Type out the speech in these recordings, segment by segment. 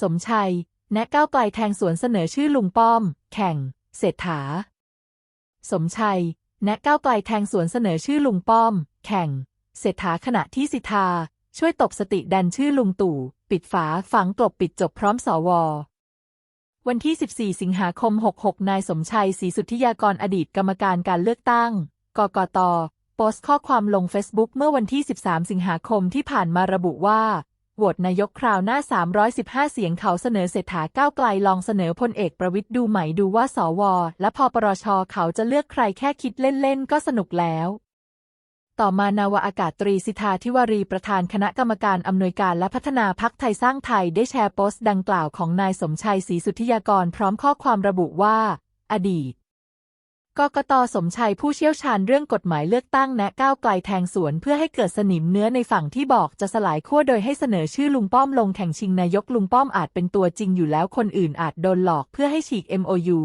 สมชัย แนะก้าวไกลแทงสวนเสนอชื่อลุงป้อม แข่ง เศรษฐา สมชัย แนะก้าวไกลแทงสวนเสนอชื่อลุงป้อม แข่ง เศรษฐาขณะที่สิทธาช่วยตบสติดันชื่อลุงตู่ ปิดฝาฝังกลบปิดจบพร้อมสววันที่ 14 สิงหาคม 66 นายสมชัยศรีสุทธิยากรอดีตกรรมการการเลือกตั้ง กกต โพสต์ข้อความลงเฟซบุ๊กเมื่อวันที่ 13 สิงหาคมที่ผ่านมาระบุว่า โหวตนายกคราวหน้า 315 เสียงเขาเสนอเศรษฐาก้าวไกลลองเสนอพลเอกประวิตยดูไหมดูว่าสว และพอปรชเขาจะเลือกใครแค่คิดเล่นๆ ก็สนุกแล้ว ต่อมานาวาอากาศตรีสิทธาธิวารีประธานคณะกรรมการอำนวยการและพัฒนาพักไทยสร้างไทยได้แชร์โพสต์ดังกล่าวของนายสมชัยศรีสุทธิยากรพร้อมข้อความระบุว่า อดีต กกตสมชัยผู้เชี่ยวชาญเรื่องกฎหมายเลือกตั้งแนะก้าวไกลแทงสวนเพื่อให้เกิดสนิมเนื้อในฝั่งที่บอกจะสลายขั้วโดยให้เสนอชื่อลุงป้อมลงแข่งชิงนายกลุงป้อมอาจเป็นตัวจริงอยู่แล้วคนอื่นอาจโดนหลอกเพื่อให้ฉีก MOU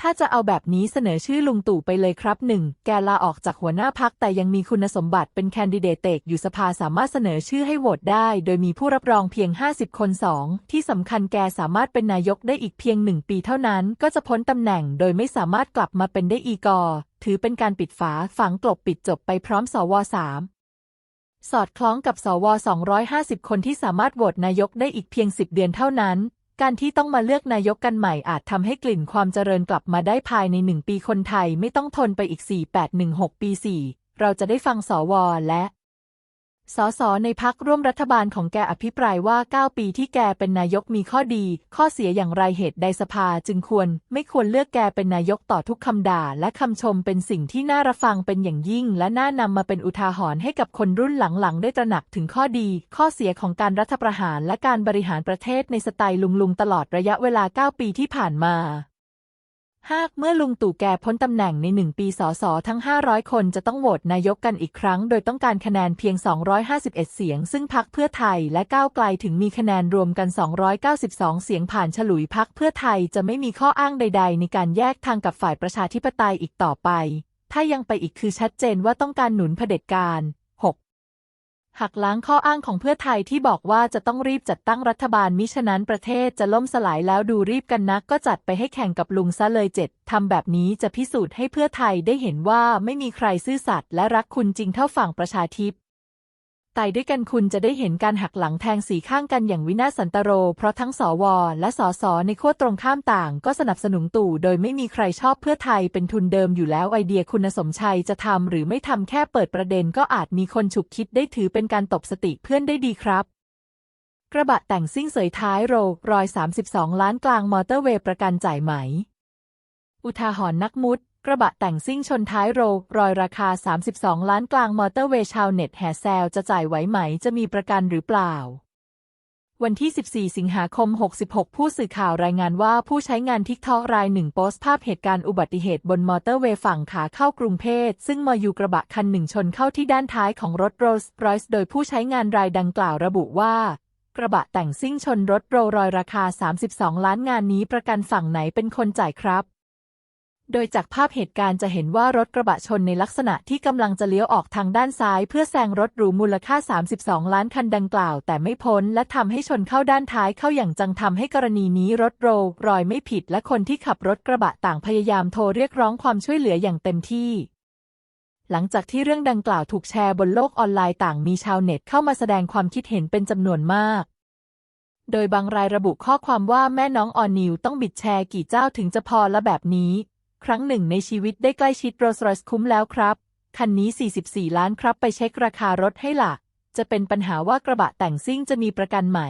ถ้าจะเอาแบบนี้เสนอชื่อลุงตู่ไปเลยครับหนึ่งแกลาออกจากหัวหน้าพักแต่ยังมีคุณสมบัติเป็นแคนดิเดตเตกอยู่สภาสามารถเสนอชื่อให้โหวตได้ โดยมีผู้รับรองเพียง 50 คนสองที่สำคัญแกสามารถเป็นนายกได้อีกเพียงหนึ่งปีเท่านั้น ก็จะพ้นตำแหน่งโดยไม่สามารถกลับมาเป็นได้อีกอ ถือเป็นการปิดฝาฝังกลบปิดจบไปพร้อมสวสามสอดคล้องกับสว 250 คนที่สามารถโหวตนายกได้อีกเพียง 10 เดือนเท่านั้น การที่ต้องมาเลือกนายกกันใหม่อาจทำให้กลิ่นความเจริญกลับมาได้ภายในหนึ่งปีคนไทยไม่ต้องทนไปอีก 4816 ปี 4 เราจะได้ฟังสวและ สสในพักร่วมรัฐบาลของแกอภิปรายว่า 9 ปีที่แกเป็นนายกมีข้อดี ข้อเสียอย่างไรเหตุใดสภาจึงควร ไม่ควรเลือกแกเป็นนายกต่อทุกคำด่า และคำชมเป็นสิ่งที่น่ารับฟังเป็นอย่างยิ่ง และน่านำมาเป็นอุทาหรณ์ให้กับคนรุ่นหลังๆ ได้ตระหนักถึงข้อดี ข้อเสียของการรัฐประหารและการบริหารประเทศในสไตล์ลุงๆตลอดระยะเวลา 9 ปีที่ผ่านมา หากเมื่อลุงตู่แก่พ้นตำแหน่งในหนึ่งปีสสทั้ง 500 คนจะต้องโหวตนายกกันอีกครั้ง โดยต้องการคะแนนเพียง 251 เสียง ซึ่งพักเพื่อไทยและก้าวไกลถึงมีคะแนนรวมกัน 292 เสียงผ่านฉลุยพักเพื่อไทยจะไม่มีข้ออ้างใด ๆ ในการแยกทางกับฝ่ายประชาธิปไตยอีกต่อไป ถ้ายังไปอีกคือชัดเจนว่าต้องการหนุนเผด็จการ หักล้างข้ออ้างของเพื่อไทยที่บอกว่าจะต้องรีบจัดตั้งรัฐบาลมิฉะนั้นประเทศจะล่มสลายแล้วดูรีบกันนัก ก็จัดไปให้แข่งกับลุงซะเลยเจ็ดทำแบบนี้จะพิสูจน์ให้เพื่อไทยได้เห็นว่าไม่มีใครซื่อสัตย์และรักคุณจริงเท่าฝั่งประชาธิป ไตยด้วยกันคุณจะได้เห็นการหักหลังแทงสีข้างกันอย่างวินาศสันตโร เพราะทั้งสวและสสในขั้วตรงข้ามต่าง ก็สนับสนุนตู่ โดยไม่มีใครชอบเพื่อไทยเป็นทุนเดิมอยู่แล้วไอเดียคุณสมชัยจะทำหรือไม่ทำแค่เปิดประเด็นก็อาจมีคนฉุกคิดได้ถือเป็นการตบสติเพื่อนได้ดีครับกระบะแต่งซิ่งเสยท้ายโรรอย 32 ล้านกลางมอเตอร์เวย์ประกันจ่ายไหม อุทาหรณ์นักมุด กระบะแต่งซิ่งชนท้ายโรรอยราคา 32 ล้านกลางมอเตอร์เวย์ชาวเน็ตแห่แซวจะจ่ายไหวไหมจะมีประกันหรือเปล่า วันที่ 14 สิงหาคม 66 ผู้สื่อข่าวรายงานว่าผู้ใช้งานทิกทอรายหนึ่งโพสต์ภาพเหตุการณ์อุบัติเหตุบนมอเตอร์เวย์ฝั่งขาเข้ากรุงเทพซึ่งมอยูกระบะคันหนึ่งชนเข้าที่ด้านท้ายของรถโรลส์รอยซ์โดยผู้ใช้งานรายดังกล่าวระบุว่ากระบะแต่งซิ่งชนรถโรลรอยราคา 32 ล้านงานนี้ประกันฝั่งไหนเป็นคนจ่ายครับ โดยจากภาพเหตุการณ์จะเห็นว่ารถกระบะชนในลักษณะที่กำลังจะเลี้ยวออกทางด้านซ้าย เพื่อแซงรถหรูมูลค่า 32 ล้านคันดังกล่าว แต่ไม่พ้น และทำให้ชนเข้าด้านท้ายเข้าอย่างจังทำให้กรณีนี้รถโรลรอยไม่ผิด และคนที่ขับรถกระบะต่างพยายามโทรเรียกร้องความช่วยเหลืออย่างเต็มที่ หลังจากที่เรื่องดังกล่าวถูกแชร์บนโลกออนไลน์ต่างมีชาวเน็ตเข้ามาแสดงความคิดเห็นเป็นจำนวนมากโดยบางรายระบุข้อความว่าแม่น้องออนิวต้องบิดแชร์กี่เจ้าถึงจะพอและแบบนี้ ครั้งหนึ่งในชีวิตได้ใกล้ชิดโรสรอยส์คุ้มแล้วครับ คันนี้ 44 ล้านครับไปเช็คราคารถให้ล่ะจะเป็นปัญหาว่ากระบะแต่งซิ่งจะมีประกันไหม